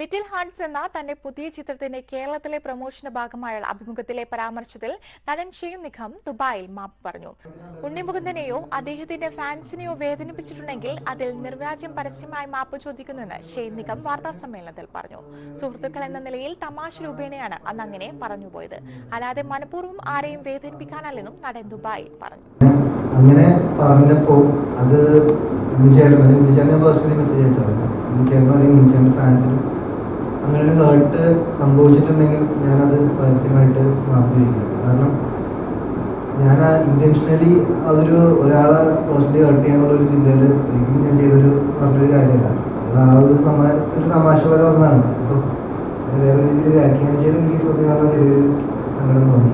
Little hertz എന്ന തന്റെ പുതിയ ചിത്രത്തിന്റെ കേരളത്തിലെ പ്രമോഷന് ഭാഗമായുള്ള അഭിമുഖത്തിലെ പരാമർശത്തിൽ നടൻ ഷെയ്ൻ നിഖം ദുബായിൽ മാപ്പ് പറഞ്ഞു. ഉണ്ണിമുകുന്ദനെയോ അദ്ദേഹത്തിന്റെ ഫാൻസിനെയോ വേദനിപ്പിച്ചിട്ടുണ്ടെങ്കിൽ അതിൽ നിർവ്യാജ്യം പരസ്യമായി മാപ്പ് ചോദിക്കുന്നെന്ന് ഷെയ്ൻ നിഖം വാർത്താ സമ്മേളനത്തിൽ പറഞ്ഞു. സുഹൃത്തുക്കൾ എന്ന നിലയിൽ തമാശ രൂപേണയാണ് അന്ന് അങ്ങനെ പറഞ്ഞുപോയത്. അല്ലാതെ മനഃപൂർവം ആരെയും വേദനിപ്പിക്കാനല്ലെന്നും നടൻ ദുബായിൽ പറഞ്ഞു. അങ്ങനെ പറഞ്ഞപ്പോൾ അത് അല്ലെങ്കിൽ ഉണ്ണിച്ചേട്ടൻ പേഴ്സണലി മെസ്സേജ് അയച്ചാൽ ചേട്ടൻ അല്ലെങ്കിൽ ഉണ്ണിച്ചേട്ടന്റെ ഫാൻസിനും അങ്ങനെ ഹേർട്ട് സംഭവിച്ചിട്ടുണ്ടെങ്കിൽ ഞാനത് പരസ്യമായിട്ട് മാപ്പ് ചോദിക്കുന്നു കാരണം ഞാൻ ഇന്റൻഷനലി അതൊരു ഒരാളെ പേഴ്സണലി ഹേർട്ട് ചെയ്യാനുള്ള ഒരു ചിന്തയിൽ ഒരിക്കലും ഞാൻ ചെയ്തൊരു പറഞ്ഞൊരു കാര്യമല്ല. അത് ആ തമാ ഒരു തമാശ പോലെ ഒന്നാണ് അപ്പോൾ വേറെ രീതിയിൽ വ്യാഖ്യാനിച്ചാലും എനിക്ക് സത്യം പറഞ്ഞാൽ ചെറിയൊരു സങ്കടം തോന്നി.